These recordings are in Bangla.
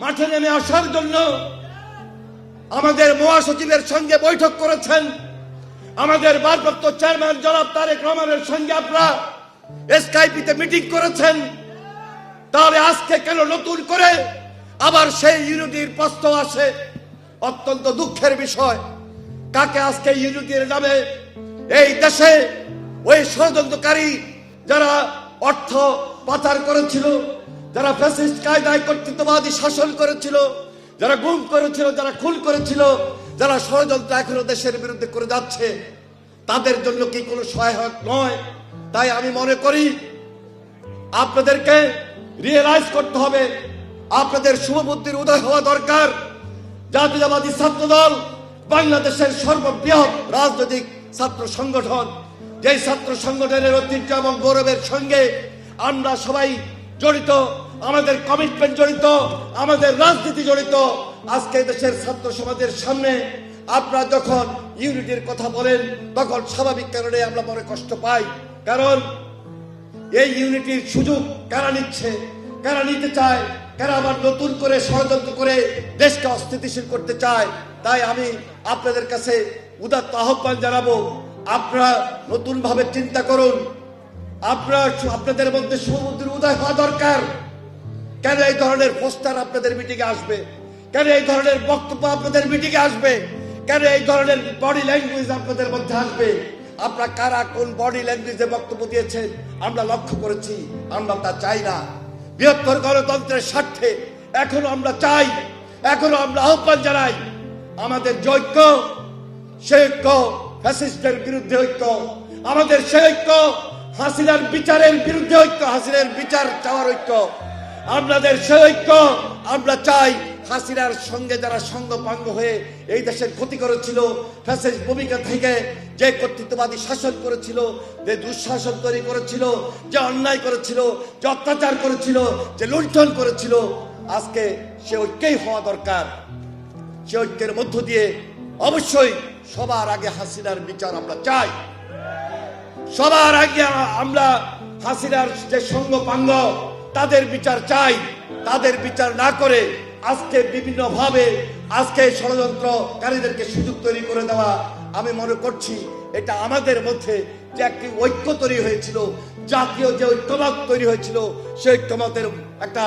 মাঠে নেমে আসার জন্য আমাদের মহাসচিবের সঙ্গে বৈঠক করেছেন। আমাদের ভারপ্রাপ্ত চেয়ারম্যান জনাব তারেক রহমানের সঙ্গে আপনারা এসকাইপিতে মিটিং করেছেন। তাহলে আজকে কেন নতুন করে আবার সেই ইউনিটির প্রশ্ন আসে? অত্যন্ত দুঃখের বিষয়। কাকে আজকে ইউনিটির নামে এই দেশে ওই ষড়যন্ত্রকারী যারা অর্থ পাচার করেছিল যারা ফ্যাসিস্ট কায়দায় কর্তৃত্ববাদী শাসন করেছিল, যারা গুম করেছিল, যারা খুন করেছিল, যারা ষড়যন্ত্র এখনও দেশের বিরুদ্ধে করে যাচ্ছে, তাদের জন্য কি কোনো সহায়ক নয়? তাই আমি মনে করি, আপনাদেরকে রিয়েলাইজ করতে হবে, আপনাদের শুভবুদ্ধির উদয় হওয়া দরকার। জাতীয়তাবাদী ছাত্র দল বাংলাদেশের সর্ববৃহৎ রাজনৈতিক ছাত্র সংগঠন। যেই ছাত্র সংগঠনের ঐতিহ্য এবং গৌরবের সঙ্গে আমরা সবাই জড়িত, আমাদের কমিটমেন্ট জড়িত, আমাদের রাজনীতি জড়িত। আজকে দেশের ছাত্র সমাজের সামনে আপনারা যখন ইউনিটির কথা বলেন, তখন স্বাভাবিক কারণে আমরা মনে কষ্ট পাই। কারণ এই ইউনিটির সুযোগ কারা নিচ্ছে, কারা নিতে চায়, কারা আবার নতুন করে ষড়যন্ত্র করে দেশকে অস্থিতিশীল করতে চায়, তাই আমি আপনাদের কাছে উদাত্ত আহ্বান জানাব। আপনারা নতুন ভাবে চিন্তা করুন আপনারা আপনাদের মধ্যে সমুদ্রের উদয় হওয়া দরকার। কেন এই ধরনের পোস্টার আপনাদের মিটিংয়ে আসবে? কেন এই ধরনের বক্তব্য আপনাদের মিটিংয়ে আসবে? কেন এই ধরনের বডি ল্যাঙ্গুয়েজ আপনাদের মধ্যে আসবে? আপনারা কারা কোন বডি ল্যাঙ্গুয়েজে বক্তব্য দিয়েছেন? আমরা লক্ষ্য করেছি, আমরা তা চাই না। বৃহত্তর গণতন্ত্রের স্বার্থে এখনও আমরা চাই, এখনও আমরা আহ্বান জানাই, আমাদের যে ঐক্য সে ঐক্য ফ্যাসিস্টের বিরুদ্ধে ঐক্য, আমাদের সে ঐক্য হাসিনার বিচারের বিরুদ্ধে ঐক্য, হাসিনার বিচার চাওয়ার ঐক্য। আপনাদের সে ঐক্য, আমরা চাই হাসিনার সঙ্গে যারা সঙ্গপাঙ্গ হয়ে এই দেশের ক্ষতি করেছিল ফ্যাসিস ভূমিকা থেকে যে কর্তৃত্ববাদী শাসন করেছিল, যে দুঃশাসন তৈরি করেছিল, যে অন্যায় করেছিল, যে অত্যাচার করেছিল, যে লুণ্ঠন করেছিল, আজকে সে ঐক্যই হওয়া দরকার। সে ঐক্যের মধ্য দিয়ে অবশ্যই সবার আগে হাসিনার বিচার আমরা চাই। সবার আগে আমরা হাসিনার যে সঙ্গ পাঙ্গ, তাদের বিচার চাই। তাদের বিচার না করে আজকে বিভিন্ন ভাবে আজকে ষড়যন্ত্রকারীদেরকে সুযোগ তৈরি করে দেওয়া, আমি মনে করছি এটা আমাদের মধ্যে যে একটি ঐক্য তৈরি হয়েছিল, জাতীয় যে ঐক্যমত তৈরি হয়েছিল, সেই ঐক্যমতের একটা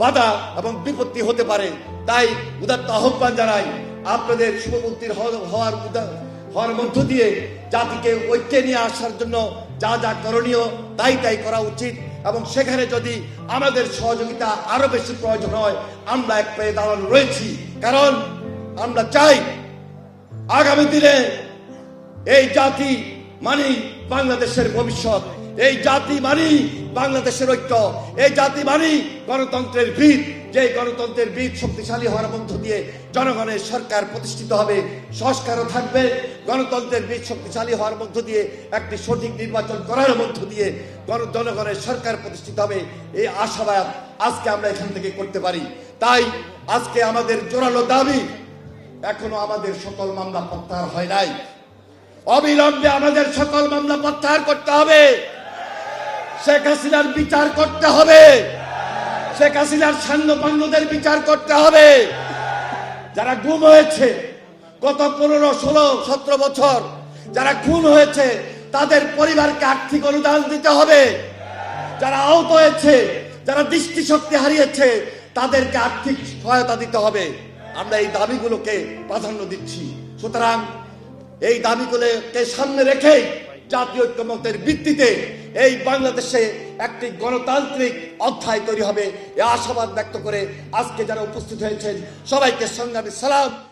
বাধা এবং বিপত্তি হতে পারে। তাই উদাত্ত আহ্বান জানাই, আপনাদের শুভমুক্তির হওয়ার হওয়ার মধ্য দিয়ে জাতিকে ঐক্যে নিয়ে আসার জন্য যা যা করণীয় তাই তাই করা উচিত। এবং সেখানে যদি আমাদের সহযোগিতা আরও বেশি প্রয়োজন হয়, আমরা এক পেয়ে দাঁড়ানো রয়েছি। কারণ আমরা চাই আগামী দিনে এই জাতি মানি বাংলাদেশের ভবিষ্যৎ। এই জাতি মানি বাংলাদেশের ঐক্য। এই জাতি মানি গণতন্ত্রের ভিত। যে গণতন্ত্রের ভিত শক্তিশালী হওয়ার মধ্য দিয়ে জনগণের সরকার প্রতিষ্ঠিত হবে, সংস্কারও থাকবে। গণতন্ত্রের ভিত শক্তিশালী হওয়ার মধ্য দিয়ে একটি সঠিক নির্বাচন করার মধ্য দিয়ে গণ জনগণের সরকার প্রতিষ্ঠিত হবে। এই আশাবাদ আজকে আমরা এখান থেকে করতে পারি। তাই আজকে আমাদের জোরালো দাবি, এখনও আমাদের সকল মামলা প্রত্যাহার হয় নাই। অবিলম্বে আমাদের সকল মামলা প্রত্যাহার করতে হবে। শেখ হাসিনার বিচার করতে হবে। শেখ হাসিনার সান্নপান্নদের বিচার করতে হবে। যারা গুম হয়েছে, গত পনেরো, ষোলো, সতেরো বছর যারা খুন হয়েছে, তাদের পরিবারকে আর্থিক অনুদান দিতে হবে। যারা আহত হয়েছে, যারা দৃষ্টিশক্তি হারিয়েছে, তাদেরকে আর্থিক সহায়তা দিতে হবে। আমরা এই দাবিগুলোকে প্রাধান্য দিচ্ছি। সুতরাং এই দাবিগুলোকে সামনে রেখে জাতীয় ঐক্যমতের ভিত্তিতে এই বাংলাদেশে একটি গণতান্ত্রিক অধ্যায় তৈরি হবে। এ আশাবাদ ব্যক্ত করে আজকে যারা উপস্থিত হয়েছেন, সবাইকে সংগ্রামী সালাম।